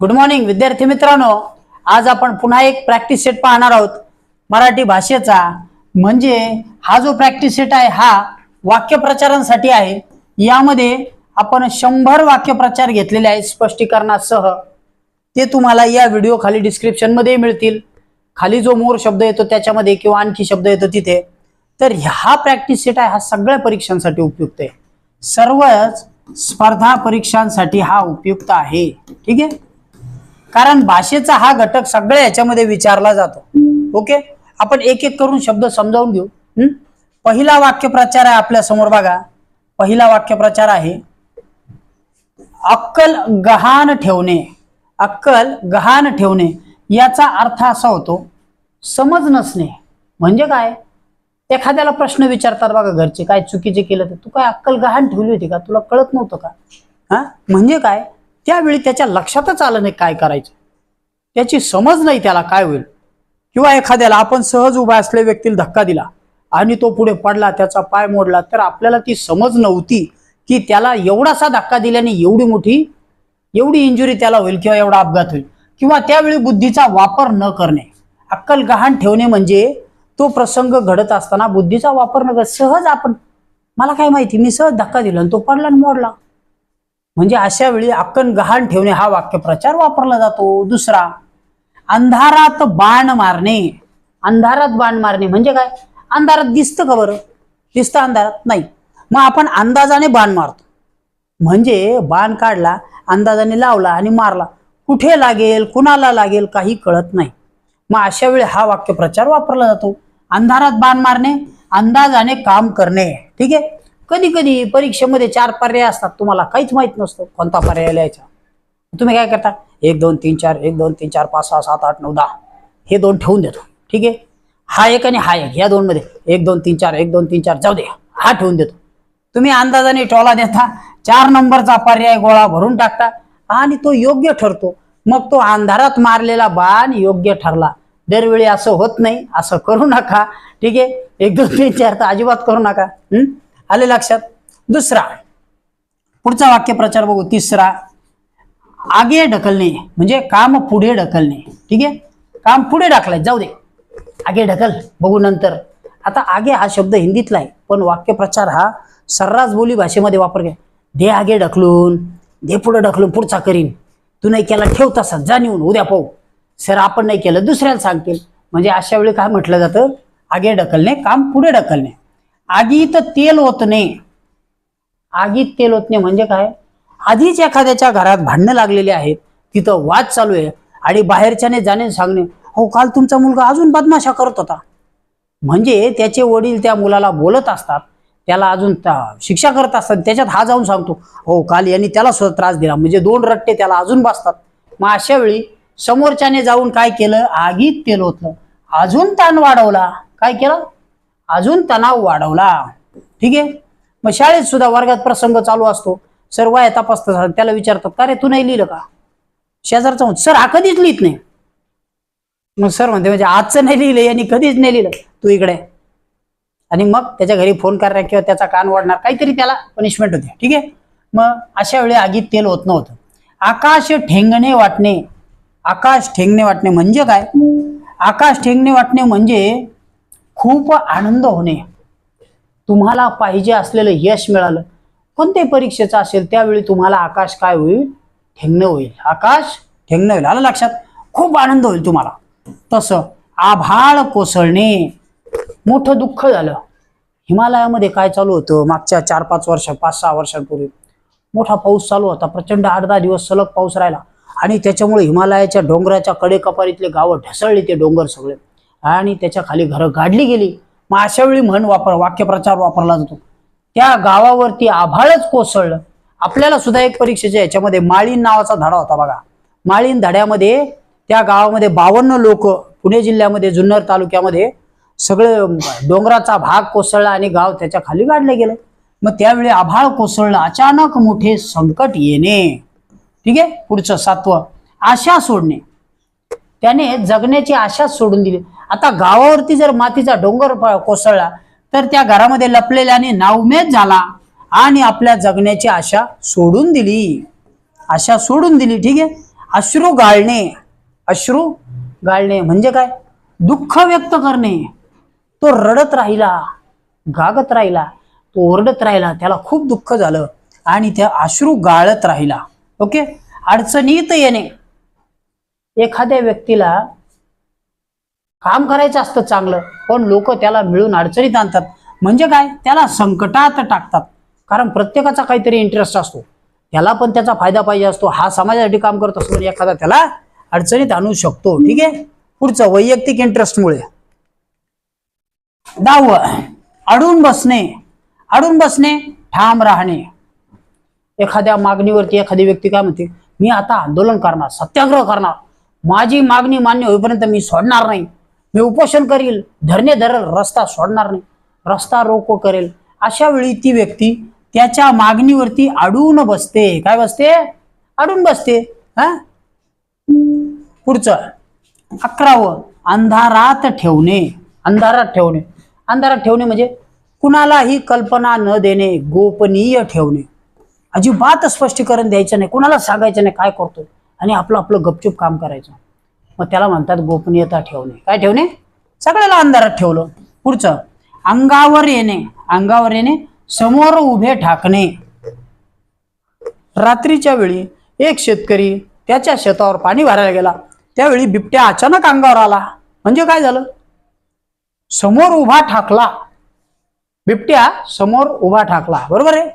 Good morning विद्यार्थी मित्रांनो. आज आपण पुन्हा एक प्रॅक्टिस सेट पाहणार आहोत. मराठी भाषेचा. म्हणजे हा जो प्रॅक्टिस सेट आहे हा वाक्यप्रचारांसाठी आहे. यामध्ये आपण शंभर वाक्यप्रचार घेतलेले आहेत स्पष्टीकरणासह. ते तुम्हाला या व्हिडिओ खाली डिस्क्रिप्शनमध्ये मिळतील. खाली जो मोर शब्द येतो त्याच्यामध्ये किंवा आणखी शब्द येतो तिथे. तर हा प्रॅक्टिस सेट आहे हा सगळ्या परीक्षांसाठी उपयुक्त आहे. सर्वच स्पर्धा परीक्षांसाठी हा उपयुक्त आहे. ठीक आहे? कारण भाषेचा हा घटक सगळ्या याच्यामध्ये विचारला जातो. ओके? आपण एक एक करून शब्द समजावून घेऊ. पहिला वाक्यप्रचार आहे आपल्यासमोर बघा. पहिला वाक्यप्रचार आहे अक्कल गहाण ठेवणे. अक्कल गहाण ठेवणे. याचा अर्थ असा होतो समज नसणे. म्हणजे काय? एखाद्याला प्रश्न विचारतात बघा घरचे काय चुकीचे केलं तर तू काय अक्कल गहाण ठेवली होती का? तुला कळत नव्हतं का? हा? म्हणजे काय? त्यावेळी त्याच्या लक्षातच आलं नाही काय करायचं. त्याची समज नाही त्याला काय होईल. किंवा एखाद्याला आपण सहज उभा असलेल्या व्यक्तीला धक्का दिला आणि तो पुढे पडला त्याचा पाय मोडला तर आपल्याला ती समज नव्हती की त्याला एवढासा धक्का दिल्याने एवढी मोठी एवढी इंजुरी त्याला होईल किंवा एवढा अपघात होईल. किंवा त्यावेळी बुद्धीचा वापर न करणे. अक्कल गहाण ठेवणे म्हणजे तो प्रसंग घडत असताना बुद्धीचा वापर न कर सहज आपण मला काय माहिती मी सहज धक्का दिला आणि तो पडला आणि मोडला. म्हणजे अशा वेळी अक्कल गहाण ठेवणे हा वाक्यप्रचार वापरला जातो. दुसरा अंधारात बाण मारणे. अंधारात बाण मारणे म्हणजे काय? अंधारात दिसतं का बरं? दिसतं अंधारात? नाही. मग आपण अंदाजाने बाण मारतो. म्हणजे बाण काढला अंदाजाने लावला आणि मारला. कुठे लागेल कुणाला लागेल काही कळत नाही. मग अशा वेळी हा वाक्यप्रचार वापरला जातो. अंधारात बाण मारणे अंदाजाने काम करणे. ठीक आहे? कधी कधी परीक्षेमध्ये चार पर्याय असतात. तुम्हाला काहीच माहीत नसतं कोणता पर्याय लिहायचा. तुम्ही काय करता? एक दोन तीन चार एक दोन तीन चार पाच सहा सात आठ नऊ दहा. हे दोन ठेवून देतो. ठीक आहे? हा एक आणि हा एक. या दोन मध्ये एक दोन तीन चार एक दोन तीन चार. जाऊ दे. हा ठेवून देतो. तुम्ही अंदाजाने टोला देता. चार नंबरचा पर्याय गोळा भरून टाकता आणि तो योग्य ठरतो. मग तो अंधारात मारलेला बाण योग्य ठरला. दरवेळी असं होत नाही. असं करू नका. ठीक आहे? एक दोन तीन चार तर अजिबात करू नका. आले लक्षात? दुसरा पुढचा वाक्यप्रचार बघू. तिसरा आगे ढकलणे म्हणजे काम पुढे ढकलणे. ठीक आहे? काम पुढे ढकलाय जाऊ दे. आगे ढकल. बघू नंतर. आता आगे हा शब्द हिंदीतला आहे पण वाक्यप्रचार हा सर्रास बोली भाषेमध्ये वापर घ्या. दे आगे ढकलून दे पुढे ढकलून पुढचा करीन. तू नाही केला ठेव तसा जा उद्या पाहू. सर आपण नाही केलं दुसऱ्याला सांगतील. म्हणजे अशा वेळी काय म्हटलं जातं? आगे ढकलणे काम पुढे ढकलणे. आगीत तेल ओतणे आगीत तेल ओतणे म्हणजे काय? आधीच एखाद्याच्या घरात भांडणं लागलेली आहेत. तिथं वाद चालू आहे. आणि बाहेरच्याने जाणे सांगणे हो काल तुमचा मुलगा अजून बदमाशा करत होता. म्हणजे त्याचे वडील त्या मुलाला बोलत असतात. त्याला अजून शिक्षा करत असतात त्याच्यात हा जाऊन सांगतो हो काल यांनी त्याला सुद्धा त्रास दिला. म्हणजे दोन रट्टे त्याला अजून बसतात. मग अशा वेळी समोरच्याने जाऊन काय केलं? आगीत तेल ओतलं अजून ताण वाढवला. काय केलं? अजून तणाव वाढवला. ठीक आहे? मग शाळेत सुद्धा वर्गात प्रसंग चालू असतो. सर वाय तपासतात त्याला विचारतात का रे तू नाही लिहिलं का? शेजारचा सर हा कधीच लिहित नाही. मग सर म्हणते म्हणजे आजचं नाही लिहिलं यांनी कधीच नाही लिहिलं. तू इकडे आणि मग त्याच्या घरी फोन करणार किंवा त्याचा कान वाढणार काहीतरी त्याला पनिशमेंट होते. ठीक आहे? मग अशा वेळी आगीत तेल होत नव्हतं. आकाश ठेंगणे वाटणे. आकाश ठेंगणे वाटणे म्हणजे काय? आकाश ठेंगणे वाटणे म्हणजे खूप आनंद होणे. तुम्हाला पाहिजे असलेलं यश मिळालं. कोणत्याही परीक्षेचं असेल त्यावेळी तुम्हाला आकाश काय होईल? ठेंगणं होईल. आकाश ठेंगणं होईल. आलं लक्षात? खूप आनंद होईल तुम्हाला. तसं आभाळ कोसळणे. मोठं दुःख झालं. हिमालयामध्ये काय चालू होतं? मागच्या चार पाच वर्ष पाच सहा वर्षांपूर्वी. मोठा पाऊस चालू होता. प्रचंड आठ दहा दिवस सलग पाऊस राहिला. आणि त्याच्यामुळे हिमालयाच्या डोंगराच्या कडेकपारीतले गावं ढसळली ते डोंगर सगळे. आणि त्याच्याखाली घरं गाडली गेली. मग अशा वेळी म्हण वापर वाक्यप्रचार वापरला जातो. त्या गावावरती आभाळच कोसळलं. आपल्याला सुद्धा एक परीक्षेच्या याच्यामध्ये माळीन नावाचा धडा होता बघा. माळीन धड्यामध्ये त्या गावामध्ये बावन्न लोक पुणे जिल्ह्यामध्ये जुन्नर तालुक्यामध्ये सगळं डोंगराचा भाग कोसळला आणि गाव त्याच्याखाली गाडलं गेलं. मग त्यावेळी आभाळ कोसळलं. अचानक मोठे संकट येणे. ठीक आहे? पुढचं सातवं. आशा सोडणे. त्याने जगण्याची आशा सोडून दिली. आता गावावरती जर मातीचा डोंगर कोसळला तर त्या घरामध्ये लपलेल्याने नावमेद झाला आणि आपल्या जगण्याची आशा सोडून दिली. आशा सोडून दिली ठीक आहे? अश्रू गाळणे. अश्रू गाळणे म्हणजे काय? दुःख व्यक्त करणे. तो रडत राहिला गागत राहिला तो ओरडत राहिला त्याला खूप दुःख झालं आणि त्या अश्रू गाळत राहिला. ओके? अडचणीत येणे. एखाद्या व्यक्तीला काम करायचं असतं चांगलं पण लोक त्याला मिळून अडचणीत आणतात. म्हणजे काय? त्याला संकटात टाकतात. कारण प्रत्येकाचा काहीतरी इंटरेस्ट असतो. त्याला पण त्याचा फायदा पाहिजे असतो. हा समाजासाठी काम करत असतो म्हणजे एखादा त्याला अडचणीत आणू शकतो. ठीक आहे? पुढचं वैयक्तिक इंटरेस्टमुळे दहावं अडून बसणे. अडून बसणे ठाम राहणे. एखाद्या मागणीवरती एखादी व्यक्ती काय म्हणते मी आता आंदोलन करणार सत्याग्रह करणार. माझी मागणी मान्य होईपर्यंत मी सोडणार नाही. मी उपोषण करील. धरणे धरल रस्ता सोडणार नाही. रस्ता रोको करेल. अशा वेळी ती व्यक्ती त्याच्या मागणीवरती अडून बसते. काय बसते? अडून बसते. हा? पुढचं. अकरावं. अंधारात ठेवणे. अंधारात ठेवणे. अंधारात ठेवणे म्हणजे कुणालाही कल्पना न देणे गोपनीय ठेवणे. अजिबात स्पष्टीकरण द्यायचं नाही. कुणाला सांगायचं नाही काय करतोय. आणि आपलं आपलं गपचूप काम करायचं. मग त्याला म्हणतात गोपनीयता ठेवणे. काय ठेवणे? सगळ्याला अंधारात ठेवलं. पुढचं अंगावर येणे. अंगावर येणे समोर उभे ठाकणे. रात्रीच्या वेळी एक शेतकरी त्याच्या शेतावर पाणी भरायला गेला. त्यावेळी बिबट्या अचानक अंगावर आला. म्हणजे काय झालं? समोर उभा ठाकला. बिबट्या समोर उभा ठाकला. बरोबर आहे?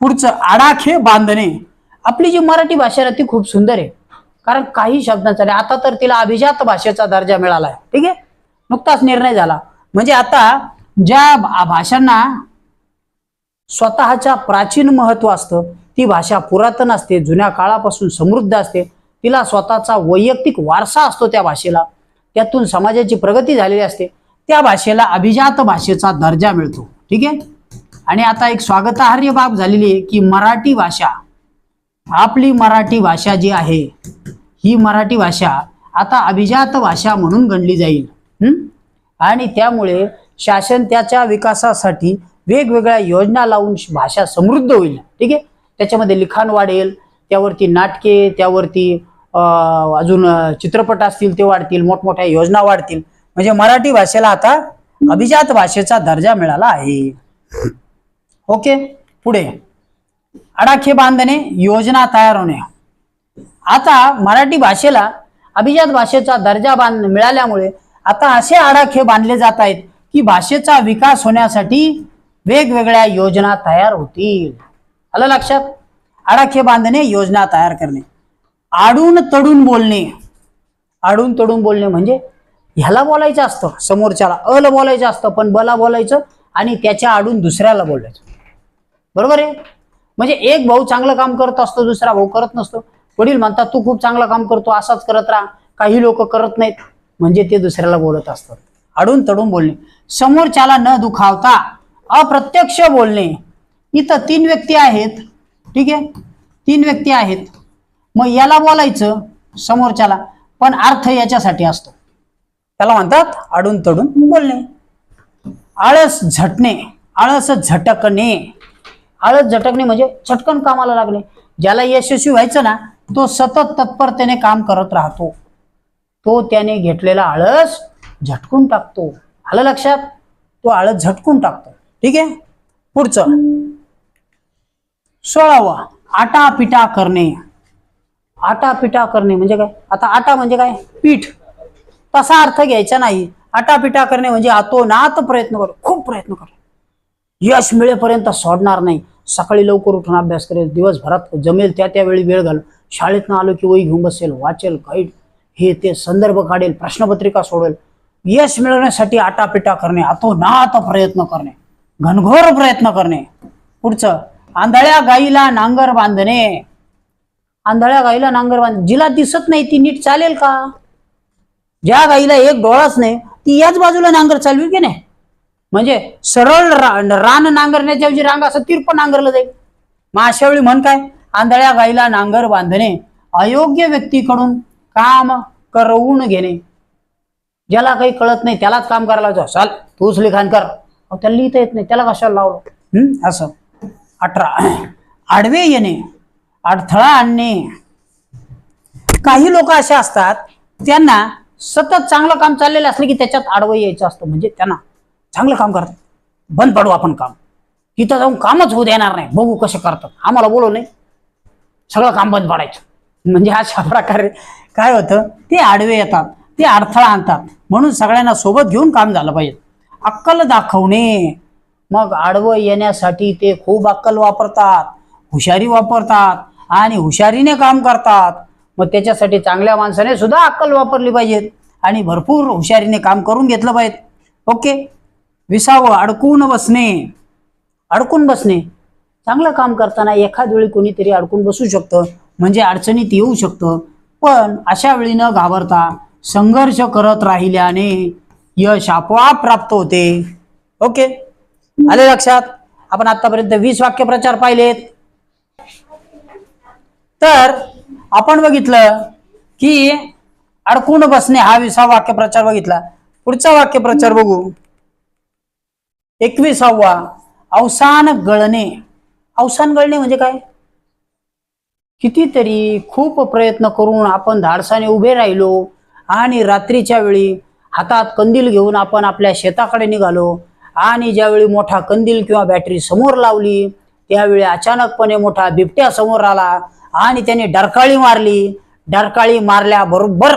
पुढचं आडाखे बांधणे. आपली जी मराठी भाषा आहे ती खूप सुंदर आहे. कारण काही शब्दांचा आता तर तिला अभिजात भाषेचा दर्जा मिळाला आहे ठीक आहे? नुकताच निर्णय झाला. म्हणजे आता ज्या भाषांना स्वतःच्या प्राचीन महत्त्व असतं ती भाषा पुरातन असते जुन्या काळापासून समृद्ध असते तिला स्वतःचा वैयक्तिक वारसा असतो त्या भाषेला. त्यातून समाजाची प्रगती झालेली असते. त्या भाषेला अभिजात भाषेचा दर्जा मिळतो. ठीक आहे? आणि आता एक स्वागतार्ह बाब झालेली आहे की मराठी भाषा आपली मराठी भाषा जी आहे ही मराठी भाषा आता अभिजात भाषा म्हणून गणली जाईल. आणि त्यामुळे शासन त्याच्या विकासासाठी वेगवेगळ्या योजना लावून भाषा समृद्ध होईल. ठीक आहे? त्याच्यामध्ये लिखाण वाढेल त्यावरती नाटके त्यावरती अजून चित्रपट असतील ते वाढतील मोठमोठ्या योजना वाढतील. म्हणजे मराठी भाषेला आता अभिजात भाषेचा दर्जा मिळाला आहे. ओके? पुढे अडाखे बांधणे योजना तयार होणे. आता मराठी भाषेला अभिजात भाषेचा दर्जा बांध मिळाल्यामुळे आता असे आडाखे बांधले जात आहेत की भाषेचा विकास होण्यासाठी वेगवेगळ्या योजना तयार होतील. आलं लक्षात? आडाखे बांधणे योजना तयार करणे. आडून तडून बोलणे. आडून तडून बोलणे म्हणजे ह्याला बोलायचं असतं समोरच्याला. अल बोलायचं असतं पण बला बोलायचं आणि त्याच्या आडून दुसऱ्याला बोलायचं. बरोबर आहे? म्हणजे एक भाऊ चांगलं काम करत असतो दुसरा भाऊ करत नसतो. वडील म्हणतात तू खूप चांगलं काम करतो असाच करत राहा. काही लोक करत नाहीत. म्हणजे ते दुसऱ्याला बोलत असतात. अडून तडून बोलणे. समोरच्याला न दुखावता अप्रत्यक्ष बोलणे. इथं तीन व्यक्ती आहेत. ठीक आहे? तीन व्यक्ती आहेत. मग याला बोलायचं समोरच्याला पण अर्थ याच्यासाठी असतो. त्याला म्हणतात अडून तडून बोलणे. आळस झटणे. आळस झटकणे. आळस झटकणे म्हणजे चटकन कामाला लागणे ज्याला यशस्वी व्हायचं ना तो सतत तत्परतेने काम करत राहतो. तो त्याने घेतलेला आळस झटकून टाकतो. आलं लक्षात? तो आळस झटकून टाकतो. ठीक आहे? पुढचं. सोळावा. आटा पिटा करणे. आटा पिटा करणे म्हणजे काय? आता आटा म्हणजे काय? पीठ. तसा अर्थ घ्यायचा नाही. आटा पिटा करणे म्हणजे आतोनात प्रयत्न कर. खूप प्रयत्न कर. यश मिळेपर्यंत सोडणार नाही. सकाळी लवकर उठून अभ्यास करेल दिवसभरात जमेल त्या त्यावेळी वेळ घाल शाळेतनं आलो की वही घेऊन बसेल वाचेल गाईड हे ते संदर्भ काढेल प्रश्नपत्रिका सोडवेल. यश मिळवण्यासाठी आटापिटा करणे अतोनात प्रयत्न करणे घनघोर प्रयत्न करणे. पुढचं आंधळ्या गाईला नांगर बांधणे. आंधळ्या गाईला नांगर बांध जिला दिसत नाही ती नीट चालेल का? ज्या गाईला एक डोळाच नाही ती याच बाजूला नांगर चालवी की नाही? म्हणजे सरळ रान नांगरण्याच्या ऐवजी रांग असं तीर्प नांगरलं जाईल. मग अशा वेळी म्हण काय? आंधळ्या गाईला नांगर बांधणे अयोग्य व्यक्तीकडून काम करवून घेणे. ज्याला काही कळत नाही त्यालाच काम करायला जाऊ चाल तूच लिखाण कर. अहो, त्याला लिहिता येत नाही. त्याला कशाला लावलं? हम्म असं. अठरा. आडवे येणे अडथळा आणणे. काही लोक असे असतात त्यांना सतत चांगलं काम चाललेलं असलं की त्याच्यात आडवं यायचं असतं. म्हणजे त्यांना चांगलं काम करतात. बंद पडू आपण काम. तिथं जाऊन कामच होऊ देणार नाही. बघू कसं करतात. आम्हाला बोलू नाही सगळं काम बंद पडायचं. म्हणजे अशा प्रकारे काय होतं? ते आडवे येतात. ते अडथळा आणतात. म्हणून सगळ्यांना सोबत घेऊन काम झालं पाहिजे. अक्कल दाखवणे. मग आडवं येण्यासाठी ते खूप अक्कल वापरतात. हुशारी वापरतात. आणि हुशारीने काम करतात. मग त्याच्यासाठी चांगल्या माणसाने सुद्धा अक्कल वापरली पाहिजेत. आणि भरपूर हुशारीने काम करून घेतलं पाहिजे ओके? विसावं अडकून बसणे. अडकून बसणे. चांगलं काम करताना एखाद वेळी कोणीतरी अडकून बसू शकतं म्हणजे अडचणीत येऊ शकतं. पण अशा वेळी न घाबरता संघर्ष करत राहिल्याने यश आपोआप प्राप्त होते. ओके? आले लक्षात? आपण आतापर्यंत वीस वाक्यप्रचार पाहिलेत. तर आपण बघितलं की अडकून बसणे हा विसा वाक्यप्रचार बघितला. पुढचा वाक्यप्रचार बघू. एकविसावा अवसान गळणे. अवसान गळणे म्हणजे काय? कितीतरी खूप प्रयत्न करून आपण धाडसाने उभे राहिलो आणि रात्रीच्या वेळी हातात कंदील घेऊन आपण आपल्या शेताकडे निघालो आणि ज्यावेळी मोठा कंदील किंवा बॅटरी समोर लावली त्यावेळी अचानकपणे मोठा बिबट्या समोर आला आणि त्याने डरकाळी मारली. डरकाळी मारल्याबरोबर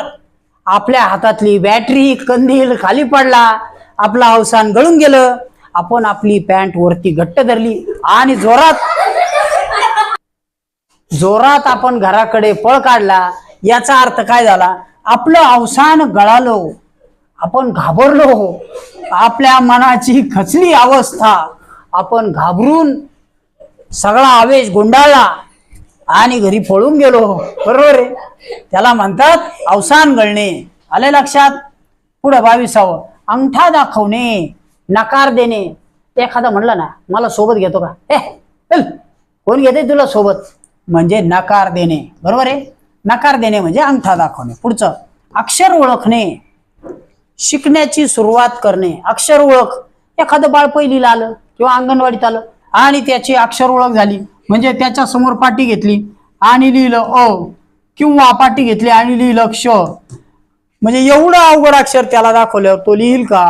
आपल्या हातातली बॅटरी कंदील खाली पडला. आपलं अवसान गळून गेलं. आपण आपली पॅन्ट वरती घट्ट धरली आणि जोरात जोरात आपण घराकडे पळ काढला. याचा अर्थ काय झाला? आपलं अवसान गळालो. आपण घाबरलो. आपल्या मनाची खचली अवस्था. आपण घाबरून सगळा आवेश गुंडाळला आणि घरी पळून गेलो. बरोबर आहे? त्याला म्हणतात अवसान गळणे. आले लक्षात? पुढं बावीसावं. अंगठा दाखवणे. नकार देणे एखादा म्हणलं ना मला सोबत घेतो का? ए चल कोण घेते तुला सोबत? म्हणजे नकार देणे. बरोबर आहे? नकार देणे म्हणजे अंगठा दाखवणे. पुढचं अक्षर ओळखणे. शिकण्याची सुरुवात करणे. अक्षर ओळख. एखादं बाळ पहिलीला आलं किंवा अंगणवाडीत आलं आणि त्याची अक्षर ओळख झाली म्हणजे त्याच्यासमोर पाटी घेतली आणि लिहिलं अ किंवा पाटी घेतली आणि लिहिलं क्ष. म्हणजे एवढं अवघड अक्षर त्याला दाखवल्यावर तो लिहिल का?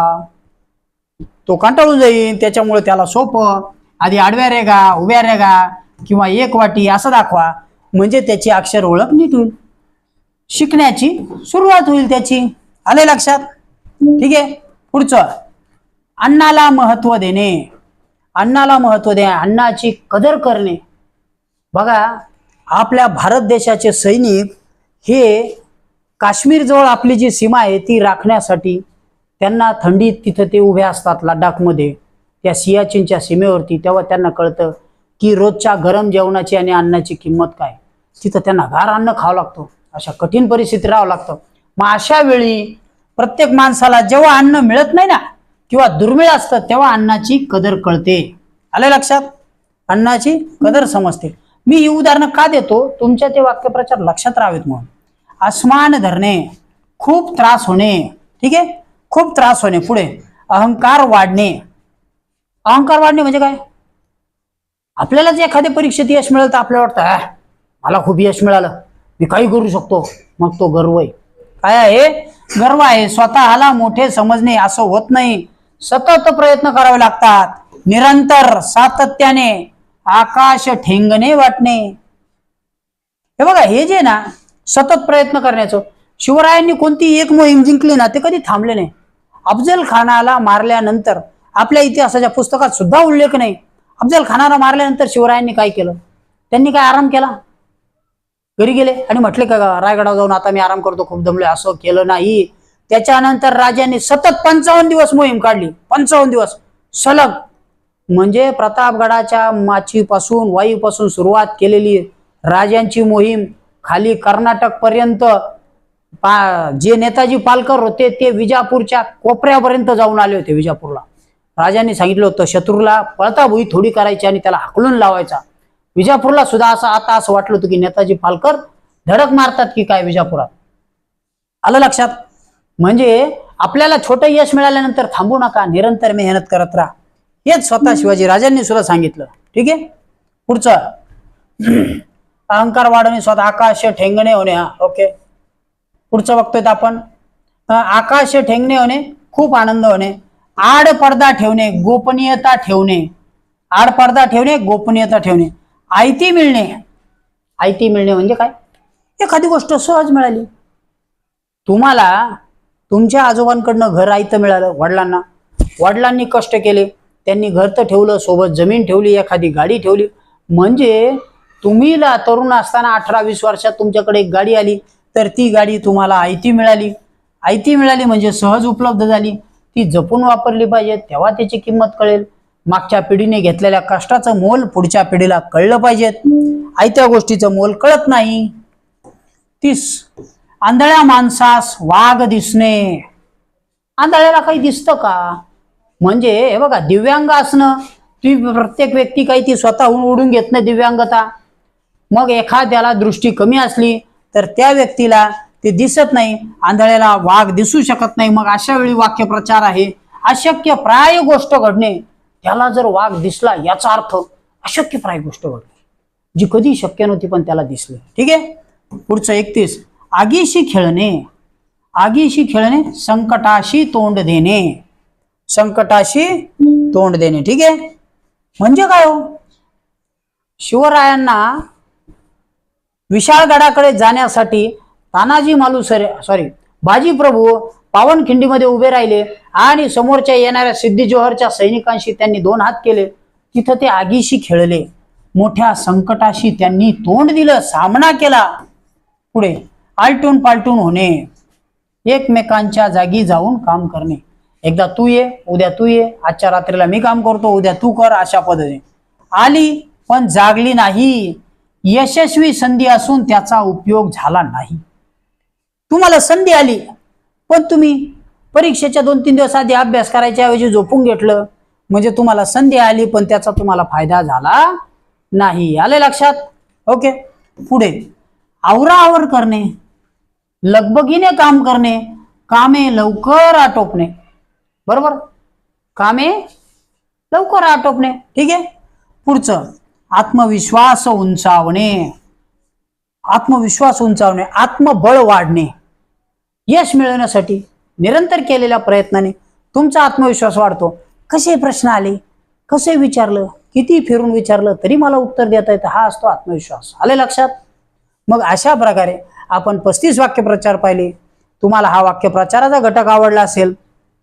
तो कंटाळून जाईल त्याच्यामुळे त्याला सोपं. आधी आडव्या रेगा उभ्या रेगा किंवा एक वाटी असं दाखवा म्हणजे त्याची अक्षर ओळख नीट होईल शिकण्याची सुरुवात होईल त्याची. आले लक्षात? ठीक आहे? पुढचं. अन्नाला महत्त्व देणे. अन्नाला महत्त्व दे अन्नाची कदर करणे. बघा आपल्या भारत देशाचे सैनिक हे काश्मीरजवळ आपली जी सीमा आहे ती राखण्यासाठी त्यांना थंडीत तिथं ते उभे असतात लडाखमध्ये. त्या सियाचीनच्या सीमेवरती. तेव्हा त्यांना कळतं की रोजच्या गरम जेवणाची आणि अन्नाची किंमत काय? तिथं त्यांना गार अन्न खावं लागतं. अशा कठीण परिस्थितीत राहावं लागतं. मग अशा वेळी प्रत्येक माणसाला जेव्हा अन्न मिळत नाही ना किंवा दुर्मिळ असतं तेव्हा अन्नाची कदर कळते. आलं लक्षात? अन्नाची कदर समजते. मी ही उदाहरणं का देतो? तुमच्या ते वाक्यप्रचार लक्षात राहावेत म्हणून. अस्मान धरणे खूप त्रास होणे. ठीक आहे? खूप त्रास होणे पुढे. अहंकार वाढणे. अहंकार वाढणे म्हणजे काय? आपल्याला जे एखाद्या परीक्षेत यश मिळालं तर आपल्याला वाटतं मला खूप यश मिळालं. मी काही करू शकतो. मग तो गर्व आहे. काय आहे? गर्व आहे. स्वतःला मोठे समजणे असं होत नाही. सतत प्रयत्न करावे लागतात. निरंतर सातत्याने आकाश ठेंगणे वाटणे. हे बघा हे जे ना सतत प्रयत्न करण्याचं शिवरायांनी कोणती एक मोहीम जिंकली ना ते कधी थांबले नाही. अफजल खानाला मारल्यानंतर आपल्या इतिहासाच्या पुस्तकात सुद्धा उल्लेख नाही. अफजल खानाला मारल्यानंतर शिवरायांनी काय केलं? त्यांनी काय आराम केला? घरी गेले आणि म्हटले का रायगडावर जाऊन आता मी आराम करतो खूप दमलोय असं केलं नाही. त्याच्यानंतर राजांनी सतत पंचावन्न दिवस मोहीम काढली. पंचावन्न दिवस. सलग. म्हणजे प्रतापगडाच्या माचीपासून वायूपासून सुरुवात केलेली राजांची मोहीम खाली कर्नाटक पर्यंत पा जे नेताजी पालकर होते ते विजापूरच्या कोपऱ्यापर्यंत जाऊन आले होते विजापूरला. राजांनी सांगितलं होतं शत्रूला पळता भुई थोडी करायची आणि त्याला हाकलून लावायचा. विजापूरला सुद्धा असं आता असं वाटलं होतं की नेताजी पालकर धडक मारतात की काय विजापुरात? आलं लक्षात? म्हणजे आपल्याला छोटं यश मिळाल्यानंतर थांबू नका निरंतर मेहनत करत राहा. हेच स्वतः शिवाजी राजांनी सुद्धा सांगितलं. ठीक आहे? पुढचं. अहंकार वाढवणे स्वतः आकाश ठेंगणे होणे हा ओके. पुढचं बघतोय आपण. आकाश ठेंगणे होणे खूप आनंद होणे. आड पडदा ठेवणे गोपनीयता ठेवणे. आड पडदा ठेवणे गोपनीयता ठेवणे. आयती मिळणे. आयती मिळणे म्हणजे काय? एखादी गोष्ट सहज मिळाली. तुम्हाला तुमच्या आजोबांकडनं घर आयतं मिळालं वडिलांना. वडिलांनी कष्ट केले. त्यांनी घर तर ठेवलं सोबत जमीन ठेवली एखादी गाडी ठेवली. म्हणजे तुम्हीला तरुण असताना अठरा वीस वर्षात तुमच्याकडे एक गाडी आली. तर ती गाडी तुम्हाला आयती मिळाली. आयती मिळाली म्हणजे सहज उपलब्ध झाली. ती जपून वापरली पाहिजे तेव्हा त्याची किंमत कळेल. मागच्या पिढीने घेतलेल्या कष्टाचं मोल पुढच्या पिढीला कळलं पाहिजेत आयत्या गोष्टीचं मोल कळत नाही. तीस. आंधळ्या माणसास वाघ दिसणे. आंधळ्याला काही दिसतं का? म्हणजे हे बघा दिव्यांग असणं ती प्रत्येक व्यक्ती काही ती स्वतःहून उडून घेत नाही दिव्यांगता. मग एखाद्याला दृष्टी कमी असली तर त्या व्यक्तीला ते दिसत नाही आंधळ्याला वाघ दिसू शकत नाही. मग अशा वेळी वाक्यप्रचार आहे. अशक्य प्राय गोष्ट घडणे त्याला जर वाघ दिसला याचा अर्थ अशक्य प्राय गोष्ट घडली जी कधी शक्य नव्हती पण त्याला दिसली. ठीक आहे? पुढचं एकतीस. आगीशी खेळणे. आगीशी खेळणे संकटाशी तोंड देणे. संकटाशी तोंड देणे. ठीक आहे? म्हणजे काय हो? शिवरायांना विशाळगडाकडे जाण्यासाठी तानाजी मालुसरे सॉरी बाजीप्रभू पावनखिंडीमध्ये उभे राहिले आणि समोरच्या येणाऱ्या सिद्धी जोहरच्या सैनिकांशी त्यांनी दोन हात केले. तिथं ते आगीशी खेळले. मोठ्या संकटाशी त्यांनी तोंड दिलं सामना केला. पुढे आलटून पालटून होणे. एकमेकांच्या जागी जाऊन काम करणे. एकदा तू ये उद्या तू ये. आजच्या रात्रीला मी काम करतो उद्या तू कर अशा पद्धतीने. आली पण जागली नाही. यशस्वी संधी असून त्याचा उपयोग झाला नाही. तुम्हाला संधी आली पण तुम्ही परीक्षेच्या दोन तीन दिवस आधी अभ्यास करायच्या ऐवजी झोपून घेतलं. म्हणजे तुम्हाला संधी आली पण त्याचा तुम्हाला फायदा झाला नाही. आले लक्षात? ओके. पुढे. आवराआवर करणे लगबगीने काम करणे कामे लवकर आटोपणे. बरोबर? कामे लवकर आटोपणे. ठीक आहे? पुढचं. आत्मविश्वास उंचावणे. आत्मविश्वास उंचावणे आत्मबळ वाढणे. यश मिळवण्यासाठी निरंतर केलेल्या प्रयत्नाने तुमचा आत्मविश्वास वाढतो. कसे प्रश्न आले? कसे विचारलं? किती फिरून विचारलं? तरी मला उत्तर देता येतं. हा असतो आत्मविश्वास. आले लक्षात? मग अशा प्रकारे आपण पस्तीस वाक्यप्रचार पाहिले. तुम्हाला हा वाक्यप्रचाराचा घटक आवडला असेल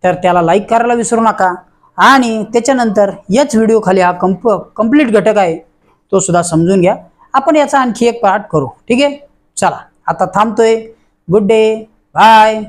तर त्याला लाईक करायला विसरू नका. आणि त्याच्यानंतर याच व्हिडिओ खाली हा कंप कंप्लीट घटक आहे. तो सुद्धा समजून घ्या. आपण याचा आणखी एक पार्ट करू. ठीक आहे? चला. आता थांबतोय. Good day bye